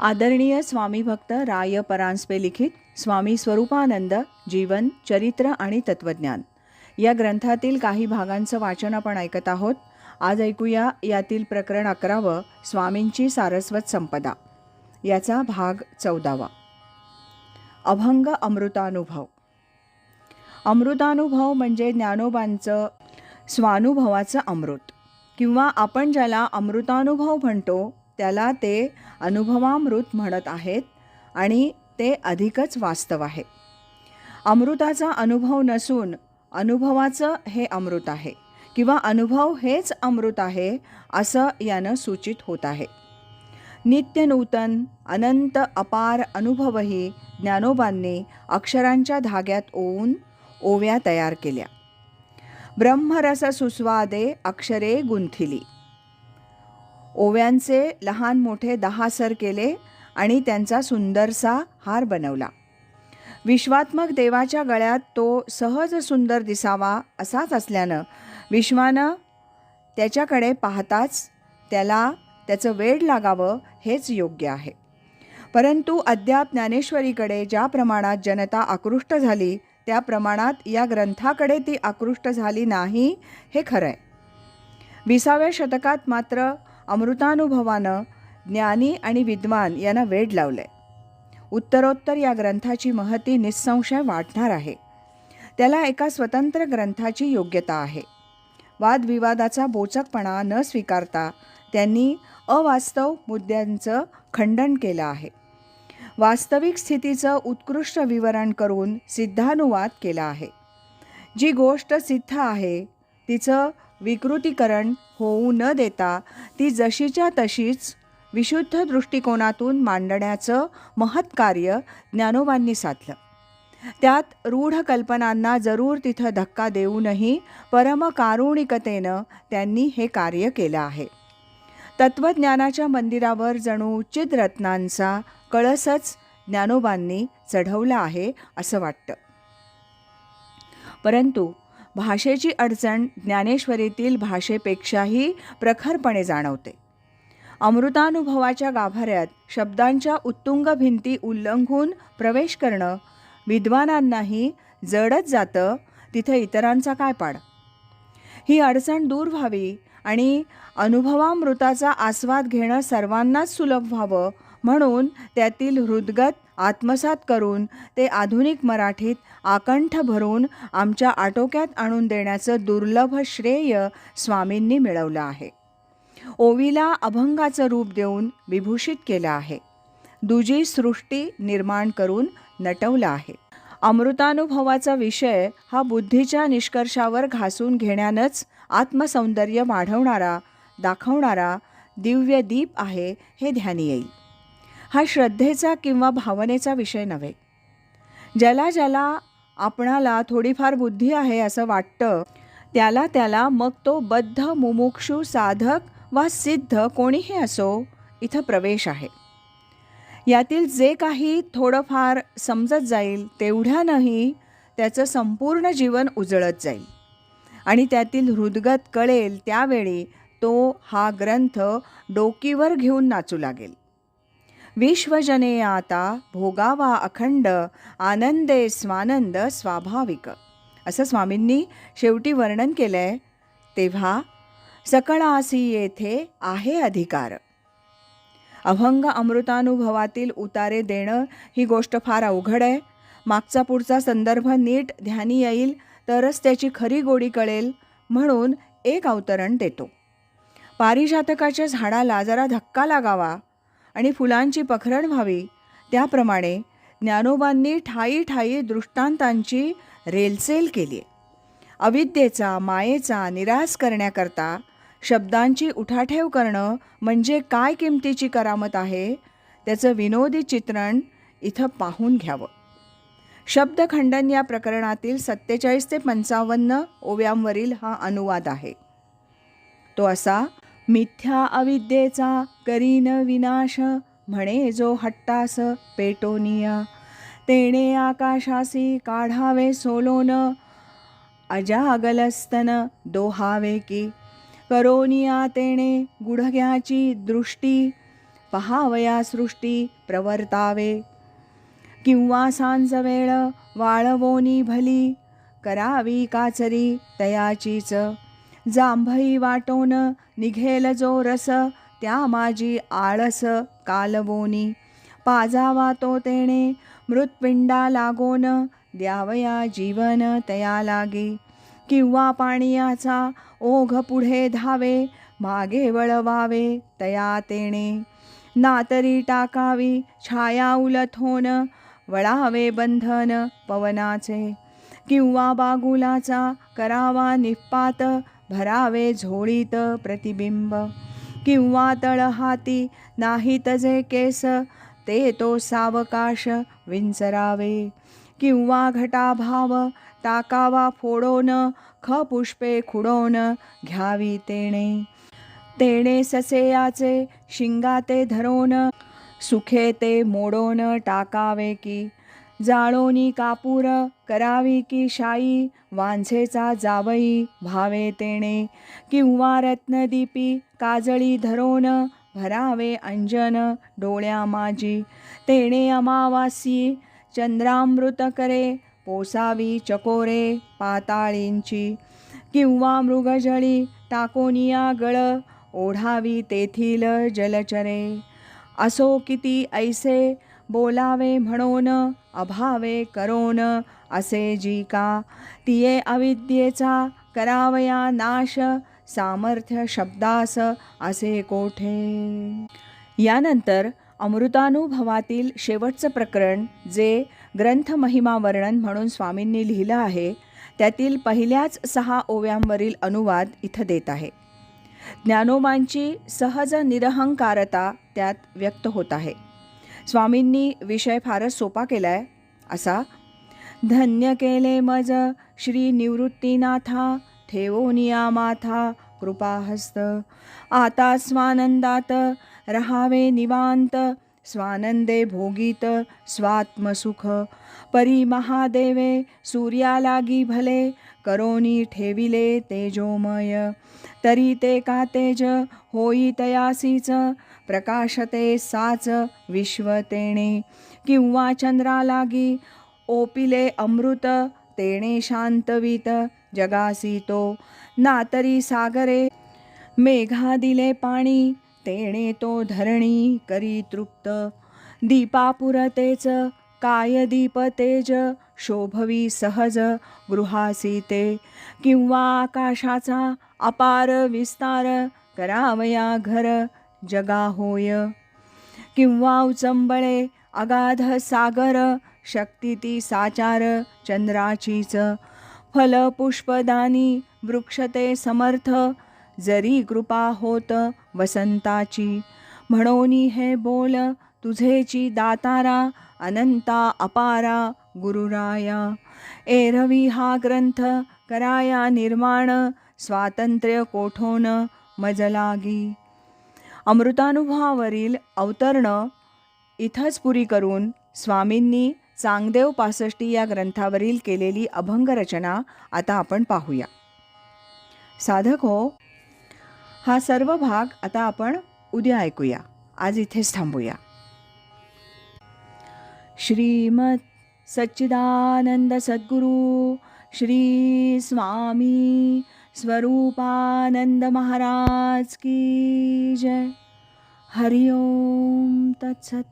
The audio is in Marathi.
आदरणीय स्वामी भक्त राय परांजपे लिखित स्वामी स्वरूपानंद जीवन चरित्र आणि तत्वज्ञान. या ग्रंथातील काही भागांचं वाचन आपण ऐकत आहोत. आज ऐकूया यातील प्रकरण अकरावं स्वामींची सारस्वत संपदा. याचा भाग चौदावा. अभंग अमृतानुभव. अमृतानुभव म्हणजे ज्ञानोबांचं स्वानुभवाचं अमृत. किंवा आपण ज्याला अमृतानुभव म्हणतो त्याला ते अनुभवामृत म्हणत आहेत आणि ते अधिकच वास्तव आहे. अमृताचा अनुभव नसून अनुभवाचं हे अमृत आहे किंवा अनुभव हेच अमृत आहे असं यानं सूचित होत आहे. नित्य नूतन अनंत अपार अनुभवही ज्ञानोबांनी अक्षरांच्या धाग्यात ओवून ओव्या तयार केल्या. ब्रह्मरस सुस्वादे अक्षरे गुंथिली. ओव्यांचे लहान मोठे दहा सर केले आणि त्यांचा सुंदरसा हार बनवला. विश्वात्मक देवाच्या गळ्यात तो सहज सुंदर दिसावा असाच असल्यानं विश्वानं त्याच्याकडे पाहताच त्याला त्याचं वेड लागावं हेच योग्य आहे. परंतु अद्याप ज्ञानेश्वरीकडे ज्या प्रमाणात जनता आकृष्ट झाली त्या प्रमाणात या ग्रंथाकडे ती आकृष्ट झाली नाही हे खरं आहे विसाव्या शतकात मात्र अमृतानुभवानं ज्ञानी आणि विद्वान यांना वेड लावले उत्तरोत्तर या ग्रंथाची महती निस्संशय वाढणार आहे. त्याला एका स्वतंत्र ग्रंथाची योग्यता आहे. वादविवादाचा बोचकपणा न स्वीकारता त्यांनी अवास्तव मुद्द्यांचं खंडन केलं आहे. वास्तविक स्थितीचं उत्कृष्ट विवरण करून सिद्धानुवाद केला आहे. जी गोष्ट सिद्ध आहे तिचं विकृतीकरण होऊ न देता ती जशीच्या तशीच विशुद्ध दृष्टिकोनातून मांडण्याचं महत् कार्य ज्ञानोबांनी साधलं. त्यात रूढ कल्पनांना जरूर तिथं धक्का देऊनही परमकारुणिकतेनं त्यांनी हे कार्य केलं आहे. तत्त्वज्ञानाच्या मंदिरावर जणू चिदरत्नांचा कळसच ज्ञानोबांनी चढवला आहे असं वाटतं. परंतु भाषेची अडचण ज्ञानेश्वरीतील भाषेपेक्षाही प्रखरपणे जाणवते. अमृतानुभवाच्या गाभाऱ्यात शब्दांच्या उत्तुंग भिंती उल्लंघून प्रवेश करणं विद्वानांनाही जडत जातं तिथं इतरांचा काय पाड? ही अडचण दूर व्हावी आणि अनुभवामृताचा आस्वाद घेणं सर्वांनाच सुलभ व्हावं म्हणून त्यातील हृदगत आत्मसात करून ते आधुनिक मराठीत आकंठ भरून आमच्या आटोक्यात आणून देण्याचं दुर्लभ श्रेय स्वामींनी मिळवलं आहे. ओवीला अभंगाचं रूप देऊन विभूषित केलं आहे. दुजी सृष्टी निर्माण करून नटवलं आहे. अमृतानुभवाचा विषय हा बुद्धीच्या निष्कर्षावर घासून घेण्यानंच आत्मसौंदर्य वाढवणारा दाखवणारा दिव्य दीप आहे हे ध्यानी येईल. हा श्रद्धेचा किंवा भावनेचा विषय नव्हे. ज्याला ज्याला आपणाला थोडीफार बुद्धी आहे असं वाटतं त्याला त्याला मग तो बद्ध मुमुक्षू साधक वा सिद्ध कोणीही असो इथं प्रवेश आहे. यातील जे काही थोडंफार समजत जाईल तेवढ्यानंही त्याचं संपूर्ण जीवन उजळत जाईल. आणि त्यातील हृदगत कळेल त्यावेळी तो हा ग्रंथ डोकीवर घेऊन नाचू लागेल. विश्वजने आता भोगावा अखंड आनंदे स्वानंद स्वाभाविक असं स्वामींनी शेवटी वर्णन केलं आहे तेव्हा सकळासी येथे आहे अधिकार अभंग अमृतानुभवातील उतारे देणं ही गोष्ट फार अवघड आहे मागचा पुढचा संदर्भ नीट ध्यानी येईल तरच त्याची खरी गोडी कळेल म्हणून एक अवतरण देतो पारिजातकाच्या झाडाला जरा धक्का लागावा आणि फुलांची पखरण व्हावी. त्याप्रमाणे ज्ञानोबांनी ठाई ठाई दृष्टांतांची रेलसेल केली. आहे अविद्येचा मायेचा निराश करण्याकरता शब्दांची उठाठेव करणं म्हणजे काय किमतीची करामत आहे त्याचं विनोदी चित्रण इथं पाहून घ्यावं. शब्दखंडन या प्रकरणातील सत्तेचाळीस ते पंचावन्न ओव्यांवरील हा अनुवाद आहे. तो असा मिथ्या अविद्येचा करीन विनाश. म्हणे जो हट्टास पेटोनिया. तेणे आकाशासी काढावे सोलोन. अजागलस्तन दोहावे की. करोनिया तेणे गुढग्याची दृष्टी. पहावया सृष्टी प्रवर्तावे. किंवा सांज वेळ वाळवोनी भली. करावी काचरी तयाचीच. जांभई वाटोन निघेल जो रस. त्या माझी आळस कालवोनी. पाजावा तो तेणे मृत्पिंडा लागोन द्यावया जीवन तया लागे. किंवा पाणियाचा ओघ पुढे धावे मागे वळवावे तया तेणे. नातरी टाकावी छाया उलथोन वळावे बंधन पवनाचे. किंवा बागुलाचा करावा निपात भरावे झोळीत प्रतिबिंब. किंवा तळहाती नाहीत जे केस ते तो सावकाश विंचरावे. किंवा घटाभाव टाकावा फोडोन ख पुष्पे खुडोन घ्यावी तेणे. तेणे ससेयाचे शिंगाते धरोन सुखे ते मोडोन टाकावे की जाळोनी कापूर करावी की शाई वांझेचा जावई भावे तेणे. किंवा रत्नदीपी काजळी धरोन भरावे अंजन डोळ्या माझी तेणे अमावासी चंद्रामृत करे पोसावी चकोरे पाताळींची. किंवा मृगजळी टाकोनिया गळ ओढावी तेथील जलचरे. असो किती ऐसे बोलावे म्हणून अभावे करोन असे जी का. तिये अविद्येचा करावया नाश सामर्थ्य शब्दास असे कोठे. यानंतर अमृतानुभवातील शेवटचं प्रकरण जे ग्रंथ महिमा वर्णन म्हणून स्वामींनी लिहिलं आहे त्यातील पहिल्याच सहा ओव्यांवरील अनुवाद इथं देत आहे. ज्ञानोबांची सहज निरहंकारता त्यात व्यक्त होत आहे. स्वामींनी विषय फारच सोपा केला आहे असा धन्य केले मज श्री निवृत्तीनाथा ठेवोनिया माथा कृपाहस्त. आता स्वानंदात रहावे निवांत स्वानंदे भोगीत स्वात्मसुख। परी महादेवे सूर्यालागी भले करोनी ठेविले तेजोमय। तरी ते का तेज होई तयासीच प्रकाशते साच विश्वतेणे। किंवा चंद्रालागी ओपिले अमृत तेणे शांतवीत जगासी तो नातरी सागरे मेघा दिले पाणी तेणे तो धरणी करी तृप्त. दीपापुरतेच काय दीप तेज शोभवी सहज गृहासी ते किंवा आकाशाचा अपार विस्तार करावया घर जगा होय किंवा उचंबळे अगाध सागर शक्ती ती साचार चंद्राचीच. फल पुष्पदानी वृक्षते समर्थ जरी कृपा होत वसंताची म्हणोनी हे बोल तुझेची दातारा अनंता अपारा गुरुराया. एरवी हा ग्रंथ कराया निर्माण स्वातंत्र्य कोठोन मजलागी? अमृतानुभवावरील अवतरणं इथंच पुरी करून स्वामींनी चांगदेव पासष्टी या ग्रंथावरील केलेली अभंग रचना आता आपण पाहूया. साधक हो हा सर्व भाग आता आपण उद्या ऐकूया. आज इथेच थांबूया. श्रीमत सच्चिदानंद सद्गुरू श्री स्वामी स्वरूपानंद महाराज की जय. हरिओम तत्सत